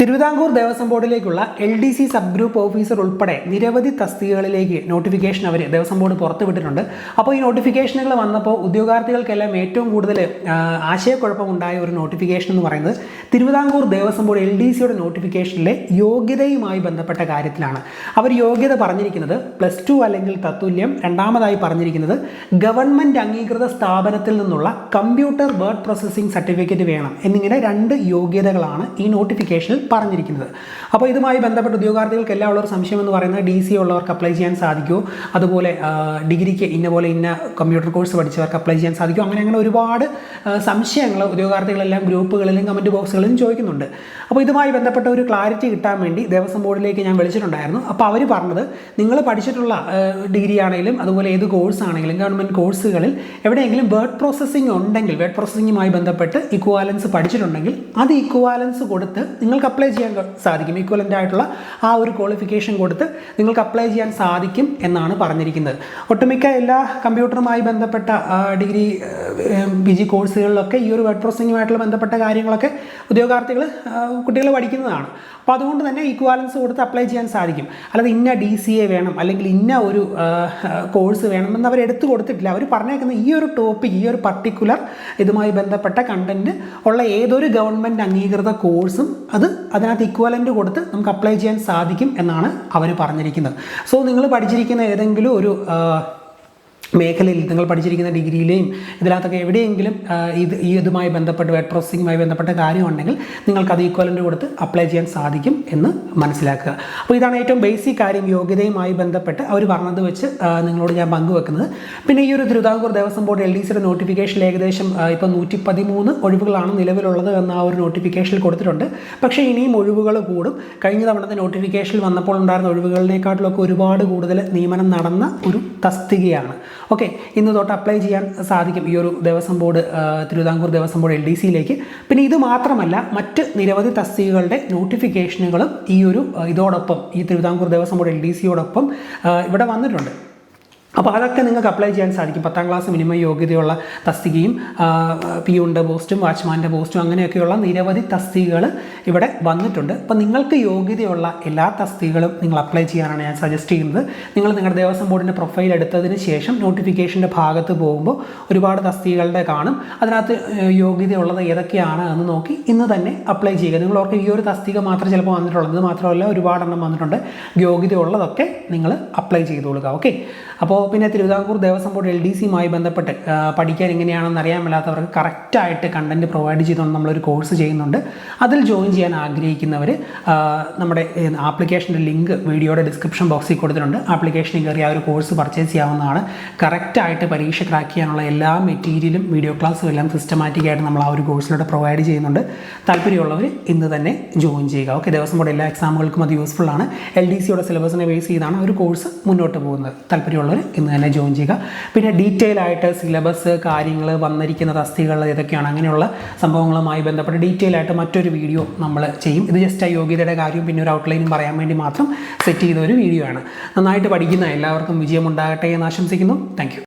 Thiruvithamkoor Devaswom ബോർഡിലേക്കുള്ള L D C sub group officer ഉൾപ്പെടെ നിരവധി തസ്തികകളിലേക്ക് നോട്ടിഫിക്കേഷൻ അവർ ദേവസ്വം ബോർഡ് പുറത്തുവിട്ടിട്ടുണ്ട്. അപ്പോൾ ഈ നോട്ടിഫിക്കേഷനുകൾ വന്നപ്പോൾ ഉദ്യോഗാർത്ഥികൾക്കെല്ലാം ഏറ്റവും കൂടുതൽ ആശയക്കുഴപ്പമുണ്ടായ ഒരു നോട്ടിഫിക്കേഷൻ എന്ന് പറയുന്നത് Travancore Devaswom board L D സിയുടെ നോട്ടിഫിക്കേഷനിലെ യോഗ്യതയുമായി ബന്ധപ്പെട്ട കാര്യത്തിലാണ്. അവർ യോഗ്യത പറഞ്ഞിരിക്കുന്നത് പ്ലസ് ടു അല്ലെങ്കിൽ തത്തുല്യം രണ്ടാമതായി പറഞ്ഞിരിക്കുന്നത് ഗവൺമെന്റ് അംഗീകൃത സ്ഥാപനത്തിൽ നിന്നുള്ള കമ്പ്യൂട്ടർ വേർഡ് പ്രോസസ്സിംഗ് സർട്ടിഫിക്കറ്റ് വേണം എന്നിങ്ങനെ രണ്ട് യോഗ്യതകളാണ് ഈ നോട്ടിഫിക്കേഷനിൽ പറഞ്ഞിരിക്കുന്നത്. അപ്പോൾ ഇതുമായി ബന്ധപ്പെട്ട ഉദ്യോഗാർത്ഥികൾക്ക് എല്ലാം ഉള്ളൊരു സംശയം എന്ന് പറയുന്നത് ഡി സി ഉള്ളവർക്ക് അപ്ലൈ ചെയ്യാൻ സാധിക്കുമോ? അതുപോലെ ഡിഗ്രിക്ക് ഇന്ന പോലെ ഇന്ന കമ്പ്യൂട്ടർ കോഴ്സ് പഠിച്ചവർക്ക് അപ്ലൈ ചെയ്യാൻ സാധിക്കും അങ്ങനെ അങ്ങനെ ഒരുപാട് സംശയങ്ങൾ ഉദ്യോഗാർത്ഥികളെല്ലാം ഗ്രൂപ്പുകളിലും കമന്റ് ബോക്സുകളിലും ചോദിക്കുന്നുണ്ട്. അപ്പോൾ ഇതുമായി ബന്ധപ്പെട്ട ഒരു ക്ലാരിറ്റി കിട്ടാൻ വേണ്ടി ദേവസ്വം ബോർഡിലേക്ക് ഞാൻ വിളിച്ചിട്ടുണ്ടായിരുന്നു. അപ്പോൾ അവർ പറഞ്ഞത് നിങ്ങൾ പഠിച്ചിട്ടുള്ള ഡിഗ്രി ആണെങ്കിലും അതുപോലെ ഏത് കോഴ്സ് ആണെങ്കിലും ഗവൺമെന്റ് കോഴ്സുകളിൽ എവിടെയെങ്കിലും വേർഡ് പ്രോസസ്സിംഗ് ഉണ്ടെങ്കിൽ വേർഡ് പ്രോസസ്സിങ്ങുമായി ബന്ധപ്പെട്ട് ഇക്വാലൻസ് പഠിച്ചിട്ടുണ്ടെങ്കിൽ അത് ഇക്വാലൻസ് കൊടുത്ത് നിങ്ങൾക്ക് അപ്ലൈ ചെയ്യാൻ സാധിക്കും. ഈക്വലന്റ് ആയിട്ടുള്ള ആ ഒരു ക്വാളിഫിക്കേഷൻ കൊടുത്ത് നിങ്ങൾക്ക് അപ്ലൈ ചെയ്യാൻ സാധിക്കും എന്നാണ് പറഞ്ഞിരിക്കുന്നത്. ഒട്ടുമിക്ക എല്ലാ കമ്പ്യൂട്ടറുമായി ബന്ധപ്പെട്ട ഡിഗ്രി പി ജി കോഴ്സുകളിലൊക്കെ ഈ ഒരു വേർഡ് പ്രോസസ്സിങ്ങുമായിട്ടുള്ള ബന്ധപ്പെട്ട കാര്യങ്ങളൊക്കെ ഉദ്യോഗാർത്ഥികൾ കുട്ടികൾ പഠിക്കുന്നതാണ്. അപ്പോൾ അതുകൊണ്ട് തന്നെ ഈക്വാലൻസ് കൊടുത്ത് അപ്ലൈ ചെയ്യാൻ സാധിക്കും. അല്ലാതെ ഇന്ന ഡി സി എ വേണം അല്ലെങ്കിൽ ഇന്ന ഒരു കോഴ്സ് വേണമെന്ന് അവർ എടുത്തു കൊടുത്തിട്ടില്ല. അവർ പറഞ്ഞേക്കുന്ന ഈ ഒരു ടോപ്പിക് ഈ ഒരു പർട്ടിക്കുലർ ഇതുമായി ബന്ധപ്പെട്ട കണ്ടന്റ് ഉള്ള ഏതൊരു ഗവൺമെന്റ് അംഗീകൃത കോഴ്സും അത് അതിനകത്ത് ഇക്വാലന്റ് കൊടുത്ത് നമുക്ക് അപ്ലൈ ചെയ്യാൻ സാധിക്കും എന്നാണ് അവർ പറഞ്ഞിരിക്കുന്നത്. സോ നിങ്ങൾ പഠിച്ചിരിക്കുന്ന ഏതെങ്കിലും ഒരു മേഖലയിൽ നിങ്ങൾ പഠിച്ചിരിക്കുന്ന ഡിഗ്രിയിലെയും ഇതിനകത്തൊക്കെ എവിടെയെങ്കിലും ഇത് ഈ ഇതുമായി ബന്ധപ്പെട്ട് വെഡ് പ്രോസസ്സിങ്ങുമായി ബന്ധപ്പെട്ട കാര്യമുണ്ടെങ്കിൽ നിങ്ങൾക്ക് അത് ഈക്വലന്റ് കൊടുത്ത് അപ്ലൈ ചെയ്യാൻ സാധിക്കും എന്ന് മനസ്സിലാക്കുക. അപ്പോൾ ഇതാണ് ഏറ്റവും ബേസിക് കാര്യം യോഗ്യതയുമായി ബന്ധപ്പെട്ട് അവർ പറഞ്ഞത് വെച്ച് നിങ്ങളോട് ഞാൻ പങ്കുവെക്കുന്നത്. പിന്നെ ഈ ഒരു Travancore Devaswom board L D സിയുടെ നോട്ടിഫിക്കേഷനിൽ ഏകദേശം ഇപ്പോൾ നൂറ്റി പതിമൂന്ന് ഒഴിവുകളാണ് നിലവിലുള്ളത് എന്ന ആ ഒരു നോട്ടിഫിക്കേഷനിൽ കൊടുത്തിട്ടുണ്ട്. പക്ഷേ ഇനിയും ഒഴിവുകൾ കൂടും. കഴിഞ്ഞ തവണത്തെ നോട്ടിഫിക്കേഷനിൽ വന്നപ്പോൾ ഉണ്ടായിരുന്ന ഒഴിവുകളിനേക്കാട്ടിലൊക്കെ ഒരുപാട് കൂടുതൽ നിയമനം നടന്ന ഒരു തസ്തികയാണ്. ഓക്കെ ഇന്ന് തൊട്ട് അപ്ലൈ ചെയ്യാൻ സാധിക്കും ഈ ഒരു Devaswom board Travancore Devaswom board L D സിയിലേക്ക് പിന്നെ ഇത് മാത്രമല്ല മറ്റ് നിരവധി തസ്തികകളുടെ നോട്ടിഫിക്കേഷനുകളും ഈ ഒരു ഇതോടൊപ്പം ഈ Travancore Devaswom board L D സിയോടൊപ്പം ഇവിടെ വന്നിട്ടുണ്ട്. അപ്പോൾ അതൊക്കെ നിങ്ങൾക്ക് അപ്ലൈ ചെയ്യാൻ സാധിക്കും. പത്താം ക്ലാസ് മിനിമം യോഗ്യതയുള്ള തസ്തികയും പി ഉണ്ട് പോസ്റ്റും വാച്ച്മാന്റെ പോസ്റ്റും അങ്ങനെയൊക്കെയുള്ള നിരവധി തസ്തികകൾ ഇവിടെ വന്നിട്ടുണ്ട്. അപ്പോൾ നിങ്ങൾക്ക് യോഗ്യതയുള്ള എല്ലാ തസ്തികകളും നിങ്ങൾ അപ്ലൈ ചെയ്യാനാണ് ഞാൻ സജസ്റ്റ് ചെയ്യുന്നത്. നിങ്ങൾ നിങ്ങളുടെ ദേവസ്വം ബോർഡിന്റെ പ്രൊഫൈൽ എടുത്തതിന് ശേഷം നോട്ടിഫിക്കേഷന്റെ ഭാഗത്ത് പോകുമ്പോൾ ഒരുപാട് തസ്തികകളുടെ കാണും. അതിനകത്ത് യോഗ്യതയുള്ളത് ഏതൊക്കെയാണ് എന്ന് നോക്കി ഇന്ന് തന്നെ അപ്ലൈ ചെയ്യുക. നിങ്ങൾ ഓർക്കും ഈ ഒരു തസ്തിക മാത്രം ചിലപ്പോൾ വന്നിട്ടുള്ളത് മാത്രമല്ല ഒരുപാടെണ്ണം വന്നിട്ടുണ്ട്. യോഗ്യതയുള്ളതൊക്കെ നിങ്ങൾ അപ്ലൈ ചെയ്ത് കൊടുക്കുക ഓക്കെ അപ്പോൾ പിന്നെ Travancore Devaswom board L D സിയുമായി ബന്ധപ്പെട്ട് പഠിക്കാൻ എങ്ങനെയാണെന്ന് അറിയാൻ മേലാത്തവർക്ക് കറക്റ്റായിട്ട് കണ്ടന്റ് പ്രൊവൈഡ് ചെയ്തുകൊണ്ട് നമ്മളൊരു കോഴ്സ് ചെയ്യുന്നുണ്ട്. അതിൽ ജോയിൻ ചെയ്യാൻ ആഗ്രഹിക്കുന്നവർ നമ്മുടെ ആപ്ലിക്കേഷന്റെ ലിങ്ക് വീഡിയോയുടെ ഡിസ്ക്രിപ്ഷൻ ബോക്സിൽ കൊടുത്തിട്ടുണ്ട്. ആപ്ലിക്കേഷനിൽ കയറി ആ ഒരു കോഴ്സ് പർച്ചേസ് ചെയ്യാവുന്നതാണ്. കറക്റ്റായിട്ട് പരീക്ഷ ക്രാക്ക് ചെയ്യാനുള്ള എല്ലാ മെറ്റീരിയലും വീഡിയോ ക്ലാസ്സും എല്ലാം സിസ്റ്റമാറ്റിക്കായിട്ട് നമ്മൾ ആ ഒരു കോഴ്സിലൂടെ പ്രൊവൈഡ് ചെയ്യുന്നുണ്ട്. താല്പര്യമുള്ളവർ ഇന്ന് തന്നെ ജോയിൻ ചെയ്യുക. ഓക്കെ ദേവസ്വം ബോർഡ് എല്ലാ എക്സാമുകൾക്കും അത് യൂസ്ഫുൾ ആണ് എൽ ഡി സിയുടെ സിലബസിനെ ബേസ് ചെയ്താണ് ഒരു കോഴ്സ് മുന്നോട്ട് പോകുന്നത്. താല്പര്യമുള്ളവർ ഇന്ന് തന്നെ ജോയിൻ ചെയ്യുക പിന്നെ ഡീറ്റെയിൽ ആയിട്ട് സിലബസ് കാര്യങ്ങൾ വന്നിരിക്കുന്ന തസ്തികൾ ഏതൊക്കെയാണ് അങ്ങനെയുള്ള സംഭവങ്ങളുമായി ബന്ധപ്പെട്ട് ഡീറ്റെയിൽ ആയിട്ട് മറ്റൊരു വീഡിയോ നമ്മൾ ചെയ്യും. ഇത് ജസ്റ്റ് ആ യോഗ്യതയുടെ കാര്യവും പിന്നെ ഒരു ഔട്ട്ലൈനും പറയാൻ വേണ്ടി മാത്രം സെറ്റ് ചെയ്ത ഒരു വീഡിയോ ആണ്. നന്നായിട്ട് പഠിക്കുന്ന എല്ലാവർക്കും വിജയമുണ്ടാകട്ടെ എന്ന് ആശംസിക്കുന്നു. താങ്ക്